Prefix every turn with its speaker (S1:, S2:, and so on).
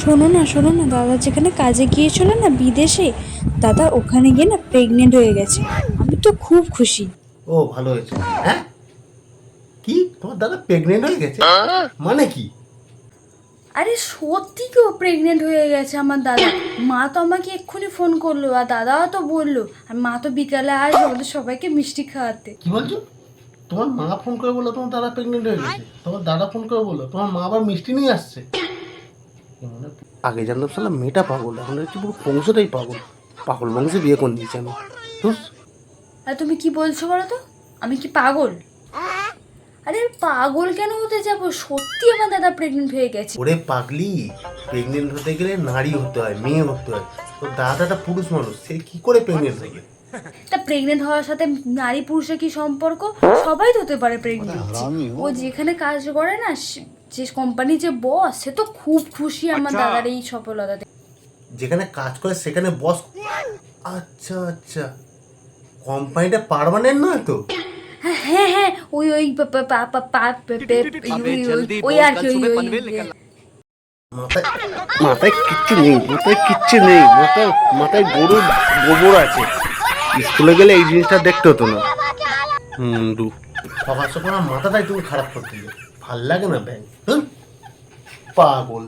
S1: শোনো না শোনো না দাদা যেখানে কাজে গিয়েছিল না বিদেশে দাদা ওখানে গিয়ে না প্রেগনেন্ট হয়ে গেছে। আমি তো খুব খুশি।
S2: ও ভালো হয়েছে। হ্যাঁ? কি? তোমার দাদা প্রেগনেন্ট হয়ে গেছে? মানে কি?
S1: আরে সত্যি কেউ প্রেগনেন্ট হয়ে গেছে আমার দাদা? মা তো আমাকে এক্ষুনি ফোন করল আর দাদাও তো বলল। আর মা তো বিকালে আসবে আমাদের সবাইকে মিষ্টি খাওয়াতে।
S2: কি বলছো? তোমার মা ফোন করে বলল তোমার দাদা প্রেগনেন্ট হয়ে গেছে। তোমার দাদা ফোন করে বলল তোমার মা আবার মিষ্টি নিয়ে আসছে? আগে জানতাম সালা মেয়েটা পাগল এখন হচ্ছে পুরো বংশটাই পাগল। পাগল বংশে বিয়ে করে দিয়েছে আমি। ধুস,
S1: আর তুমি কি বলছো বলো তো? আমি কি পাগল? আরে পাগল কেন হতে যাব? সত্যি আমার দাদা প্রেগনেন্ট হয়ে গেছে।
S2: ওরে পাগলি প্রেগনেন্ট হতে গেলে নারী হতে হয় মেয়ে হতে হয়। তো দাদাটা পুরুষ মানুষ সে কি করে প্রেগনেন্ট হবে
S1: তা প্রেগনেন্ট হওয়ার সাথে নারী পুরুষের কি সম্পর্ক? সবাই তো হতে পারে প্রেগনেন্ট ও যেখানে কাজ করে না সে- যে কোম্পানি যে বস সে তো খুব খুশি আমার দাদার এই সফলতাতে
S2: যেখানে কাজ করে সেখানে বস আচ্ছা আচ্ছা। কোম্পানিটা পার্মানেন্ট নয় তো?
S1: হ্যাঁ হ্যাঁ হ্যাঁ ওই ওই ওই- আর কি
S2: মাথায় মাথায় কিচ্ছু নেই মাথায় কিচ্ছু নেই মাথায় মাথায় গরুর গোবর আছে। স্কুলে গেলে এই জিনিসটা দেখতে হতো না। হুম দু। সকাল সকাল মাথাটাই তুমি খারাপ করতে ভালো লাগে না ব্যাংক? পাগল।